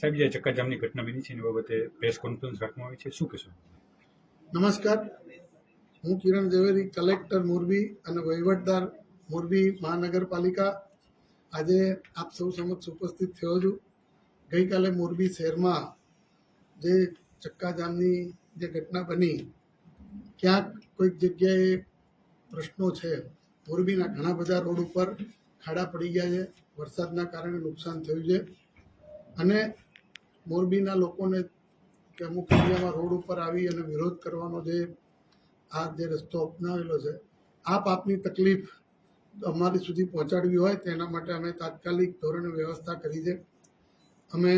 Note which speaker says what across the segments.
Speaker 1: સાહેબ, જે ચક્કાજામની ઘટના બની છે એની બાબતે પ્રેસ કોન્ફરન્સ રાખવામાં આવી છે. શું કહેશો?
Speaker 2: નમસ્કાર. હું કિરણ ઝવેરી કલેક્ટર મોરબી અને વહીવટદાર મોરબી મહાનગરપાલિકા. આજે આપ સૌ સમક્ષ ઉપસ્થિત થયો છું. ગઈકાલે મોરબી શહેરમાં જે ચક્કાજામની જે ઘટના બની, ક્યાંક કોઈક જગ્યાએ પ્રશ્નો છે. મોરબીના ઘણા બધા રોડ ઉપર ખાડા પડી ગયા છે. વરસાદના કારણે નુકસાન થયું છે. અને મોરબીના લોકોને કે અમુક એરિયામાં રોડ ઉપર આવી અને વિરોધ કરવાનો જે આ જે રસ્તો અપનાવેલો છે, આપ આપની તકલીફ અમારી સુધી પહોંચાડવી હોય તેના માટે અમે તાત્કાલિક ધોરણે વ્યવસ્થા કરી છે. અમે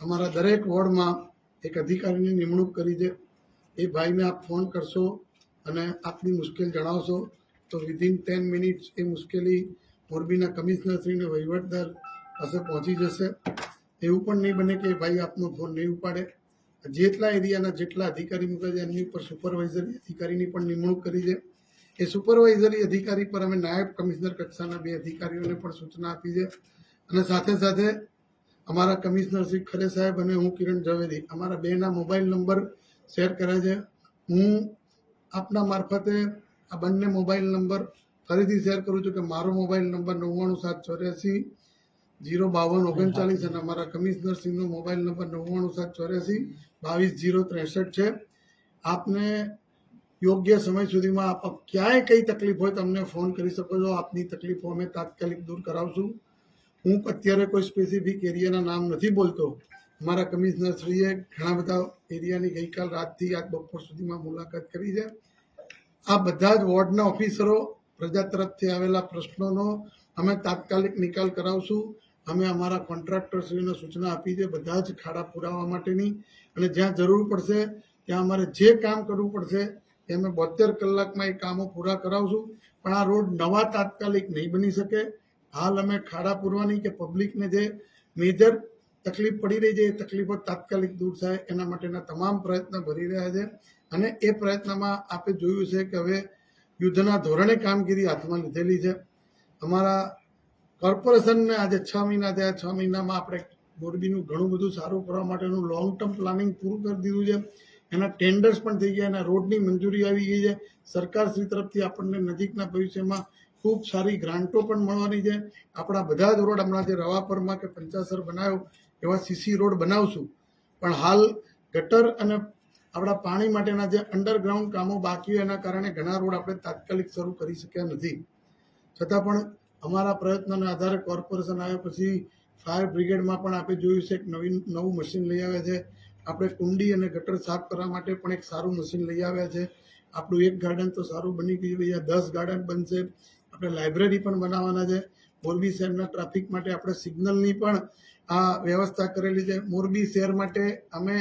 Speaker 2: અમારા દરેક વોર્ડમાં એક અધિકારીની નિમણૂક કરી છે. એ ભાઈને આપ ફોન કરશો અને આપની મુશ્કેલ જણાવશો તો વિધિન ટેન મિનિટ્સ એ મુશ્કેલી મોરબીના કમિશનરશ્રીને વહીવટદાર પાસે પહોંચી જશે. એવું પણ નહીં બને કે ભાઈ આપનો ફોન નહીં ઉપાડે. જેટલા એરિયાના જેટલા અધિકારી મૂકે છે એમની ઉપર સુપરવાઇઝરી અધિકારીની પણ નિમણૂક કરી છે. એ સુપરવાઇઝરી અધિકારી પર અમે નાયબ કમિશનર કક્ષાના બે અધિકારીઓને પણ સૂચના આપી છે. અને સાથે સાથે અમારા કમિશનર શ્રી ખરે સાહેબ અને હું કિરણ ઝવેરી, અમારા બેના મોબાઈલ નંબર શેર કર્યા છે. હું આપના મારફતે આ બંને મોબાઈલ નંબર ફરીથી શેર કરું છું કે મારો મોબાઈલ નંબર નવ્વાણું સાત ચોર્યાસી જીરો બાવન ઓગણચાલીસ અને અમારા કમિશનર શ્રીનો મોબાઈલ નંબર નવ્વાણું સાત ચોર્યાસી બાવીસ જીરો ત્રેસઠ છે. આપને યોગ્ય સમય સુધીમાં આપ ક્યાંય કઈ તકલીફ હોય તમને ફોન કરી શકો છો. આપની તકલીફો અમે તાત્કાલિક દૂર કરાવશું. હું અત્યારે કોઈ સ્પેસિફિક એરિયાના નામ નથી બોલતો. અમારા કમિશનર શ્રીએ ઘણા બધા એરિયાની ગઈકાલ રાતથી આજ બપોર સુધીમાં મુલાકાત કરી છે. આ બધા જ વોર્ડના ઓફિસરો પ્રજા તરફથી આવેલા પ્રશ્નોનો અમે તાત્કાલિક નિકાલ કરાવશું. અમે અમારા કોન્ટ્રાક્ટરશ્રીને સૂચના આપી છે, બધા જ ખાડા પુરાવા માટેની. અને જ્યાં જરૂર પડશે, ત્યાં અમારે જે કામ કરવું પડશે, એ અમે બોતેર કલાકમાં એ કામો પૂરા કરાવશું. પણ આ રોડ નવા તાત્કાલિક નહીં બની શકે. હાલ અમે ખાડા પૂરવાની કે પબ્લિકને જે મેજર તકલીફ પડી રહી છે, એ તકલીફો તાત્કાલિક દૂર થાય. એના માટેના તમામ પ્રયત્ન ભરી રહ્યા છે. અને એ પ્રયત્નમાં આપે જોયું છે કે હવે યુદ્ધના ધોરણે કામગીરી હાથમાં લીધેલી છે. અમારા કોર્પોરેશનને આજે છ મહિના થયા, છ મહિનામાં આપણે મોરબીનું ઘણું બધું સારું કરવા માટેનું લોંગ ટર્મ પ્લાનિંગ પૂરું કરી દીધું છે. એના ટેન્ડર્સ પણ થઈ ગયા, એના રોડની મંજૂરી આવી ગઈ છે. સરકારશ્રી તરફથી આપણને નજીકના ભવિષ્યમાં ખૂબ સારી ગ્રાન્ટો પણ મળવાની છે. આપણા બધા જ રોડ હમણાં જે રવાપરમાં કે પંચાસર બનાવ્યો, એવા સીસી રોડ બનાવશું. પણ હાલ ગટર અને આપણા પાણી માટેના જે અંડરગ્રાઉન્ડ કામો બાકી એના કારણે ઘણા રોડ આપણે તાત્કાલિક શરૂ કરી શક્યા નથી. છતાં પણ અમારા પ્રયત્નના આધારે કોર્પોરેશન આવ્યા પછી ફાયર બ્રિગેડમાં પણ આપણે જોયું છે એક નવીન, નવું મશીન લઈ આવ્યા છે. આપણે કુંડી અને ગટર સાફ કરવા માટે પણ એક સારું મશીન લઈ આવ્યા છે. આપણું એક ગાર્ડન તો સારું બની ગયું અહીંયા દસ ગાર્ડન બનશે. આપણે લાઇબ્રેરી પણ બનાવવાના છે. મોરબી શહેરના ટ્રાફિક માટે આપણે સિગ્નલની પણ આ વ્યવસ્થા કરેલી છે. મોરબી શહેર માટે અમે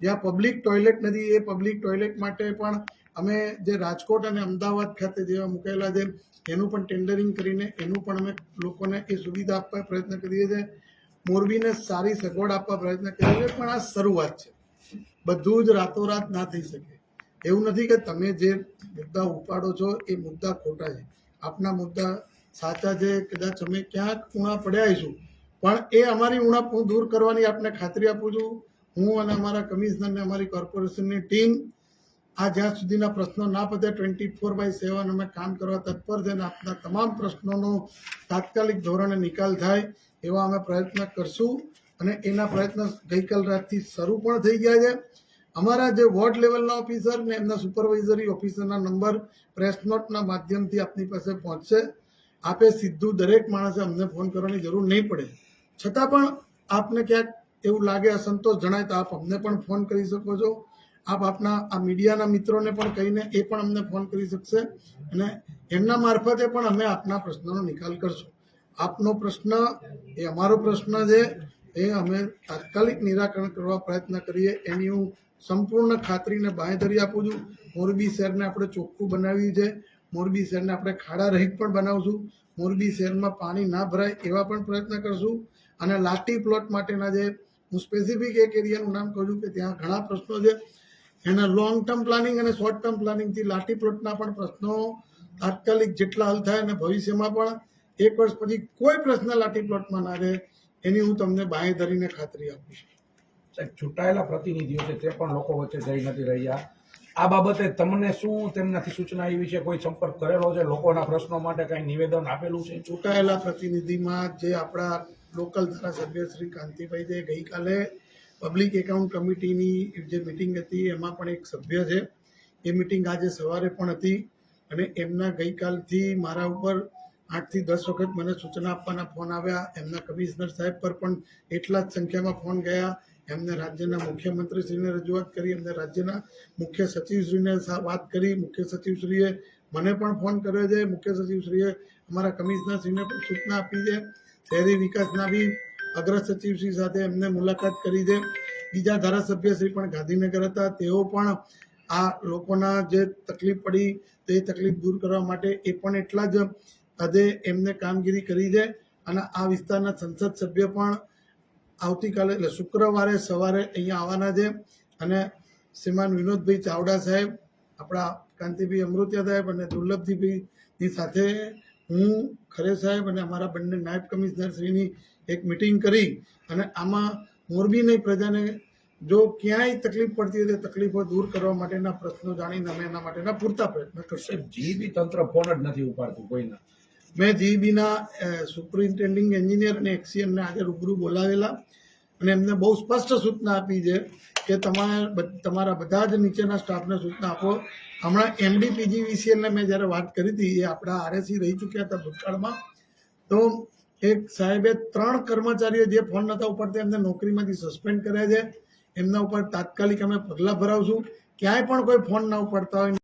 Speaker 2: જ્યાં પબ્લિક ટોયલેટ નથી, એ પબ્લિક ટોયલેટ માટે પણ અમે જે રાજકોટ અને અમદાવાદ ખાતે જેવા મૂકેલા છે, એનું પણ ટેન્ડરિંગ કરીને એનું પણ અમે લોકોને એ સુવિધા આપવા પ્રયત્ન કરીએ છીએ. મોરબીને સારી સગવડ આપવા પ્રયત્ન કરીએ છીએ, પણ આ શરૂઆત છે. બધું જ રાતોરાત ના થઈ શકે. એવું નથી કે તમે જે મુદ્દા ઉપાડો છો, એ મુદ્દા ખોટા છે. આપના મુદ્દા સાચા છે, કદાચ અમે ક્યાંક ઉણા પડ્યા છું પણ એ અમારી ઉણા દૂર કરવાની આપને ખાતરી આપું છું. હું અને અમારા કમિશનર ને અમારી કોર્પોરેશનની ટીમ આ જ્યાં સુધીના પ્રશ્નો ના પતે ટ્વેન્ટી ફોર બાય સેવન અમે કામ કરવા તત્પર છે અને આપના તમામ પ્રશ્નોનો તાત્કાલિક ધોરણે નિકાલ થાય એવા અમે પ્રયત્ન કરશું અને એના પ્રયત્ન ગઈકાલ રાતથી શરૂ પણ થઈ ગયા છે. અમારા જે વોર્ડ લેવલના ઓફિસર ને એમના સુપરવાઇઝરી ઓફિસરના નંબર પ્રેસ નોટના માધ્યમથી આપની પાસે પહોંચશે. આપે સીધું દરેક માણસે અમને ફોન કરવાની જરૂર નહીં પડે. છતાં પણ આપને ક્યાંક એવું લાગે, અસંતોષ જણાય તો આપ અમને પણ ફોન કરી શકો છો. આપ આપના, આ મીડિયાના મિત્રોને પણ કહીને એ પણ અમને ફોન કરી શકશે અને એમના મારફતે પણ અમે આપના પ્રશ્નનો નિકાલ કરશું. આપનો પ્રશ્ન, એ અમારો પ્રશ્ન છે, એ અમે તાત્કાલિક નિરાકરણ કરવા પ્રયત્ન કરીએ એની હું સંપૂર્ણ ખાતરીને બાંયધરી આપું છું. મોરબી શહેરને આપણે ચોખ્ખું બનાવ્યું છે. મોરબી શહેરને આપણે ખાડા રહિત પણ બનાવશું. મોરબી શહેરમાં પાણી ના ભરાય એવા પણ પ્રયત્ન કરશું. અને લાટી પ્લોટ માટેના જે હું સ્પેસિફિક એક એરિયાનું નામ કહું છું કે ત્યાં ઘણા પ્રશ્નો છે. એના લોંગ ટર્મ પ્લાનિંગ અને શોર્ટ ટર્મ પ્લાનિંગથી લાઠી પ્લોટના પણ પ્રશ્નો તાત્કાલિક જેટલા હલ થાય અને ભવિષ્યમાં પણ એક વર્ષ પછી કોઈ પ્રશ્ન લાઠી પ્લોટમાં ના રહે એની હું તમને બાંહે ધરીને ખાતરી આપીશ
Speaker 3: સાહેબ ચૂંટાયેલા પ્રતિનિધિઓ છે તે પણ લોકો વચ્ચે જઈ નથી રહ્યા. આ બાબતે તમને શું તેમનાથી સૂચના એવી છે? કોઈ સંપર્ક કરેલો છે? લોકોના પ્રશ્નો માટે કઈ નિવેદન આપેલું છે?
Speaker 2: ચૂંટાયેલા પ્રતિનિધિમાં જે આપણા લોકલ ધારાસભ્ય શ્રી કાંતિભાઈ જે ગઈકાલે પબ્લિક એકાઉન્ટ કમિટીની જે મિટિંગ હતી, એમાં પણ એક સભ્ય છે. એ મિટિંગ આજે સવારે પણ હતી અને એમના ગઈકાલથી મારા ઉપર આઠથી દસ વખત મને સૂચના આપવાના ફોન આવ્યા. એમના કમિશનર સાહેબ પર પણ એટલા જ સંખ્યામાં ફોન ગયા. એમને રાજ્યના મુખ્યમંત્રીશ્રીને રજૂઆત કરી, એમને રાજ્યના મુખ્ય સચિવશ્રીને વાત કરી. મુખ્ય સચિવશ્રીએ મને પણ ફોન કર્યો છે. મુખ્ય સચિવશ્રીએ અમારા કમિશનરશ્રીને પણ સૂચના આપી છે. શહેરી વિકાસના બી અગ્ર સચિવશ્રી સાથે એમને મુલાકાત કરી છે. બીજા ધારાસભ્યશ્રી પણ ગાંધીનગર હતા. તેઓ પણ આ લોકોના જે તકલીફ પડી તે તકલીફ દૂર કરવા માટે એ પણ એટલા જ હદે એમને કામગીરી કરી છે અને આ વિસ્તારના સંસદ સભ્ય પણ આવતીકાલે, એટલે શુક્રવારે સવારે અહીંયા આવવાના છે. અને શ્રીમાન વિનોદભાઈ ચાવડા સાહેબ, આપણા કાંતિભાઈ અમૃત્યા સાહેબ અને દુર્લભજીભાઈની સાથે હું ખરે સાહેબ અને અમારા બંને નાયબ કમિશનરશ્રીની એક મિટિંગ કરી અને આમાં મોરબીની પ્રજાને જો ક્યાંય તકલીફ પડતી હોય તો તકલીફો દૂર કરવા માટેના પ્રશ્નો જાણીને અમે એના માટેના પૂરતા પ્રયત્ન કરશું.
Speaker 3: જીબી તંત્ર ફોન જ નથી ઉપાડતું કોઈના.
Speaker 2: મેં જીબીના સુપરિન્ટેન્ડિંગ એન્જિનિયર અને એક્સીએમને આજે રૂબરૂ બોલાવેલા. અને એમને બહુ સ્પષ્ટ સૂચના આપી છે કે તમારે તમારા બધા જ નીચેના સ્ટાફને સૂચના આપો. હમણાં એમડી પીજીવીસીએલને મેં જ્યારે વાત કરી હતી, એ આપણા આરએસી રહી ચૂક્યા હતા ભૂતકાળમાં. તો એક સાહેબે ત્રણ કર્મચારીઓ જે ફોન નહોતા ઉપાડતા, એમને નોકરીમાંથી સસ્પેન્ડ કર્યા છે. એમના ઉપર તાત્કાલિક અમે પગલાં ભરાવશું. ક્યાંય પણ કોઈ ફોન ના ઉપાડતા હોય